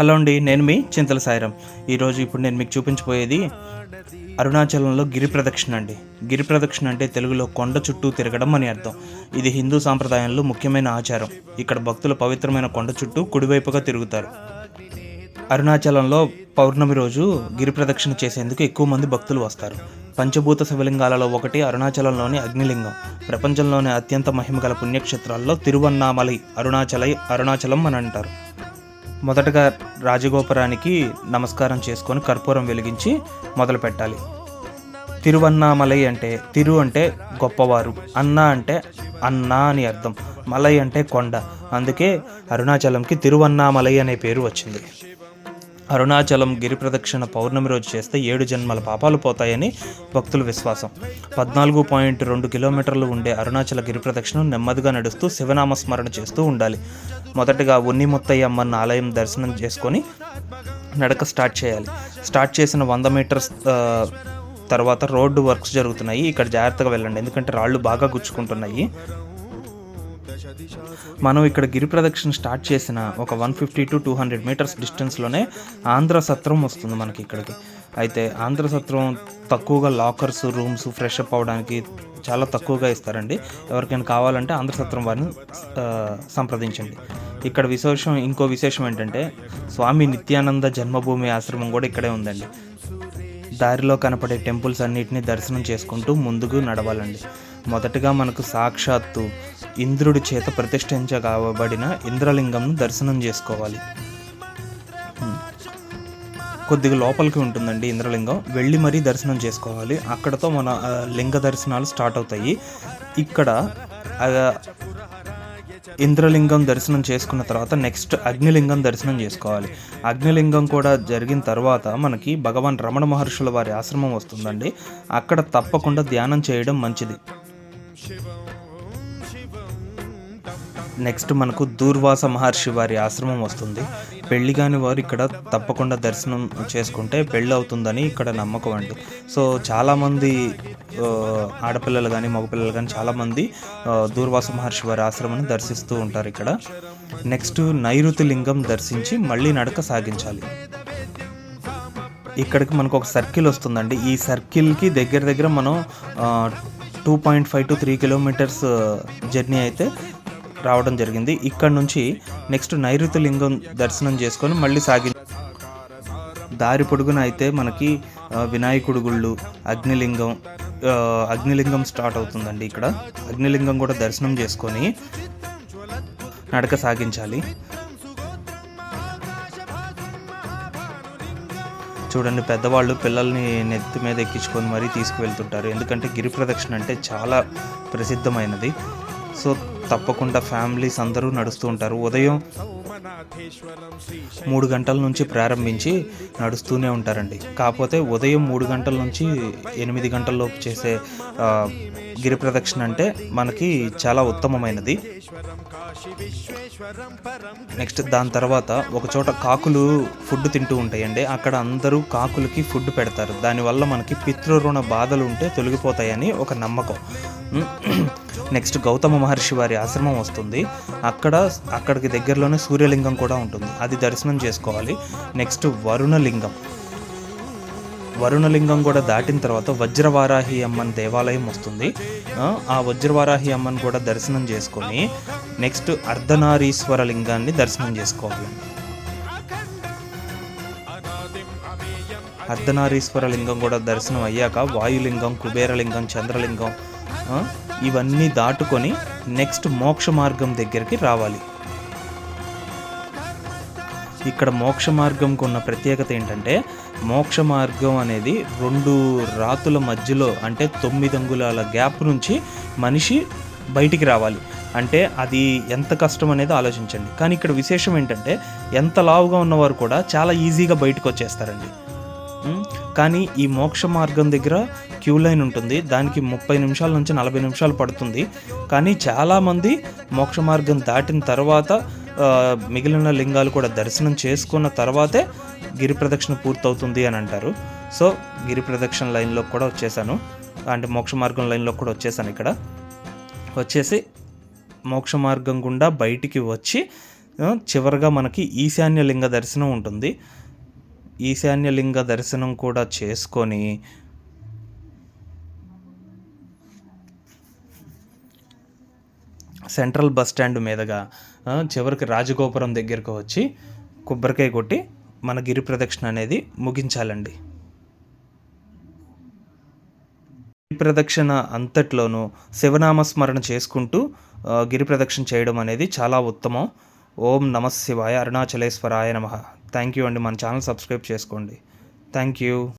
Hello అండి నేను మీ చింతల సాయిరం. ఈరోజు ఇప్పుడు నేను మీకు చూపించబోయేది అరుణాచలంలో గిరి ప్రదక్షిణ అండి. గిరి ప్రదక్షిణ అంటే తెలుగులో కొండ చుట్టూ తిరగడం అని అర్థం. ఇది హిందూ సాంప్రదాయంలో ముఖ్యమైన ఆచారం. ఇక్కడ భక్తులు పవిత్రమైన కొండ చుట్టూ కుడివైపుగా తిరుగుతారు. అరుణాచలంలో పౌర్ణమి రోజు గిరి ప్రదక్షిణ చేసేందుకు ఎక్కువ మంది భక్తులు వస్తారు. పంచభూత శివలింగాలలో ఒకటి అరుణాచలంలోని అగ్నిలింగం. ప్రపంచంలోని అత్యంత మహిమగల పుణ్యక్షేత్రాల్లో తిరువన్నామలై అరుణాచలై అరుణాచలం అని అంటారు. మొదటగా రాజగోపురానికి నమస్కారం చేసుకొని కర్పూరం వెలిగించి మొదలు పెట్టాలి. తిరువన్నామలై అంటే తిరు అంటే గొప్పవారు అన్న అంటే అన్న అని అర్థం. మలై అంటే కొండ. అందుకే అరుణాచలంకి తిరువన్నామలై అనే పేరు వచ్చింది. అరుణాచలం గిరి ప్రదక్షిణ పౌర్ణమి రోజు చేస్తే ఏడు జన్మల పాపాలు పోతాయని భక్తుల విశ్వాసం. పద్నాలుగు పాయింట్ రెండు కిలోమీటర్లు ఉండే అరుణాచల గిరి ప్రదక్షిణ నెమ్మదిగా నడుస్తూ శివనామస్మరణ చేస్తూ ఉండాలి. మొదటగా ఉన్ని ముత్తయ్య అమ్మన్న ఆలయం దర్శనం చేసుకొని నడక స్టార్ట్ చేయాలి. స్టార్ట్ చేసిన వంద మీటర్స్ తర్వాత రోడ్డు వర్క్స్ జరుగుతున్నాయి. ఇక్కడ జాగ్రత్తగా వెళ్ళండి. ఎందుకంటే రాళ్ళు బాగా గుచ్చుకుంటున్నాయి. మనం ఇక్కడ గిరి ప్రదక్షిణ స్టార్ట్ చేసిన ఒక one fifty to two hundred meters డిస్టెన్స్లోనే Andhra సత్రం వస్తుంది మనకి ఇక్కడికి. అయితే ఆంధ్ర సత్రం తక్కువగా లాకర్స్ రూమ్స్ ఫ్రెష్ అప్ అవ్వడానికి చాలా తక్కువగా ఇస్తారండి. ఎవరికైనా కావాలంటే ఆంధ్ర సత్రం వారిని సంప్రదించండి. ఇక్కడ విశేషం ఇంకో విశేషం ఏంటంటే స్వామి నిత్యానంద జన్మభూమి ఆశ్రమం కూడా ఇక్కడే ఉందండి. దారిలో కనపడే టెంపుల్స్ అన్నిటిని దర్శనం చేసుకుంటూ ముందుకు నడవాలండి. మొదటగా మనకు సాక్షాత్తు ఇంద్రుడి చేత ప్రతిష్ఠించబడిన ఇంద్రలింగంను దర్శనం చేసుకోవాలి. కొద్దిగా లోపలికి ఉంటుందండి ఇంద్రలింగం. వెళ్ళి మరీ దర్శనం చేసుకోవాలి. అక్కడతో మన లింగ దర్శనాలు స్టార్ట్ అవుతాయి. ఇక్కడ ఇంద్రలింగం దర్శనం చేసుకున్న తర్వాత నెక్స్ట్ అగ్నిలింగం దర్శనం చేసుకోవాలి. అగ్నిలింగం కూడా జరిగిన తర్వాత మనకి భగవాన్ రమణ మహర్షుల వారి ఆశ్రమం వస్తుందండి. అక్కడ తప్పకుండా ధ్యానం చేయడం మంచిది. నెక్స్ట్ మనకు దూర్వాస మహర్షి వారి ఆశ్రమం వస్తుంది. పెళ్ళి కాని వారు ఇక్కడ తప్పకుండా దర్శనం చేసుకుంటే పెళ్ళి అవుతుందని ఇక్కడ నమ్మకం అండి. సో చాలామంది ఆడపిల్లలు కానీ మగపిల్లలు కానీ చాలామంది దూర్వాస మహర్షి వారి ఆశ్రమాన్ని దర్శిస్తూ ఉంటారు ఇక్కడ. నెక్స్ట్ నైరుతి లింగం దర్శించి మళ్ళీ నడక సాగించాలి. ఇక్కడికి మనకు ఒక సర్కిల్ వస్తుందండి. ఈ సర్కిల్కి దగ్గర దగ్గర మనం two point five to three kilometers journey అయితే రావడం జరిగింది. ఇక్కడ నుంచి నెక్స్ట్ నైరుతి లింగం దర్శనం చేసుకొని మళ్ళీ సాగి దారి పొడుగున అయితే మనకి వినాయకుడు వినాయకుడి గుళ్ళు అగ్నిలింగం అగ్నిలింగం స్టార్ట్ అవుతుందండి ఇక్కడ. అగ్నిలింగం కూడా దర్శనం చేసుకొని నడక సాగించాలి. చూడండి పెద్దవాళ్ళు పిల్లల్ని నెత్తి మీద ఎక్కించుకొని మరీ తీసుకువెళ్తుంటారు. ఎందుకంటే గిరి ప్రదక్షిణ అంటే చాలా ప్రసిద్ధమైనది. సో తప్పకుండా ఫ్యామిలీస్ అందరూ నడుస్తూ ఉంటారు. ఉదయం మూడు గంటల నుంచి ప్రారంభించి నడుస్తూనే ఉంటారండి. కాకపోతే ఉదయం మూడు గంటల నుంచి ఎనిమిది గంటల్లోపు చేసే గిరి ప్రదక్షిణ అంటే మనకి చాలా ఉత్తమమైనది. నెక్స్ట్ దాని తర్వాత ఒకచోట కాకులు ఫుడ్ తింటూ ఉంటాయండి. అక్కడ అందరూ కాకులకి ఫుడ్ పెడతారు. దానివల్ల మనకి పితృరుణ బాధలు ఉంటే తొలగిపోతాయని ఒక నమ్మకం. నెక్స్ట్ గౌతమ మహర్షి వారి ఆశ్రమం వస్తుంది. అక్కడ అక్కడికి దగ్గరలోనే సూర్యలింగం కూడా ఉంటుంది. అది దర్శనం చేసుకోవాలి. నెక్స్ట్ వరుణలింగం. వరుణలింగం కూడా దాటిన తర్వాత వజ్రవారాహి అమ్మన్ దేవాలయం వస్తుంది. ఆ, వజ్రవారాహి అమ్మన్ కూడా దర్శనం చేసుకొని నెక్స్ట్ అర్ధనారీశ్వర లింగాన్ని దర్శనం చేసుకోవాలి. అర్ధనారీశ్వర లింగం కూడా దర్శనం అయ్యాక వాయులింగం కుబేరలింగం చంద్రలింగం ఇవన్నీ దాటుకొని నెక్స్ట్ మోక్ష మార్గం దగ్గరికి రావాలి. ఇక్కడ మోక్ష మార్గంకు ఉన్న ప్రత్యేకత ఏంటంటే మోక్ష మార్గం అనేది రెండు రాతుల మధ్యలో అంటే తొమ్మిది అంగుళాల గ్యాప్ నుంచి మనిషి బయటికి రావాలి. అంటే అది ఎంత కష్టం అనేది ఆలోచించండి. కానీ ఇక్కడ విశేషం ఏంటంటే ఎంత లావుగా ఉన్నవారు కూడా చాలా ఈజీగా బయటకు వచ్చేస్తారండి. కానీ ఈ మోక్ష మార్గం దగ్గర క్యూ లైన్ ఉంటుంది. దానికి ముప్పై నిమిషాల నుంచి నలభై నిమిషాలు పడుతుంది. కానీ చాలామంది మోక్ష మార్గం దాటిన తర్వాత మిగిలిన లింగాలు కూడా దర్శనం చేసుకున్న తర్వాతే గిరి ప్రదక్షిణ పూర్తవుతుంది అని అంటారు. సో గిరి ప్రదక్షిణ లైన్లో కూడా వచ్చేసాను. అంటే మోక్ష మార్గం లైన్లో కూడా వచ్చేసాను ఇక్కడ. వచ్చేసి మోక్ష మార్గం గుండా బయటికి వచ్చి చివరిగా మనకి ఈశాన్య లింగ దర్శనం ఉంటుంది. ఈశాన్య లింగ దర్శనం కూడా చేసుకొని సెంట్రల్ బస్ స్టాండ్ మీదుగా చివరికి రాజగోపురం దగ్గరకు వచ్చి కొబ్బరికాయ కొట్టి మన గిరి ప్రదక్షిణ అనేది ముగించాలండి. గిరి ప్రదక్షిణ అంతట్లోనూ శివనామస్మరణ చేసుకుంటూ గిరి ప్రదక్షిణ చేయడం అనేది చాలా ఉత్తమం. ఓం నమ శివాయ అరుణాచలేశ్వరాయ నమ. థ్యాంక్ యూ అండి. మన ఛానల్ సబ్స్క్రైబ్ చేసుకోండి. Thank you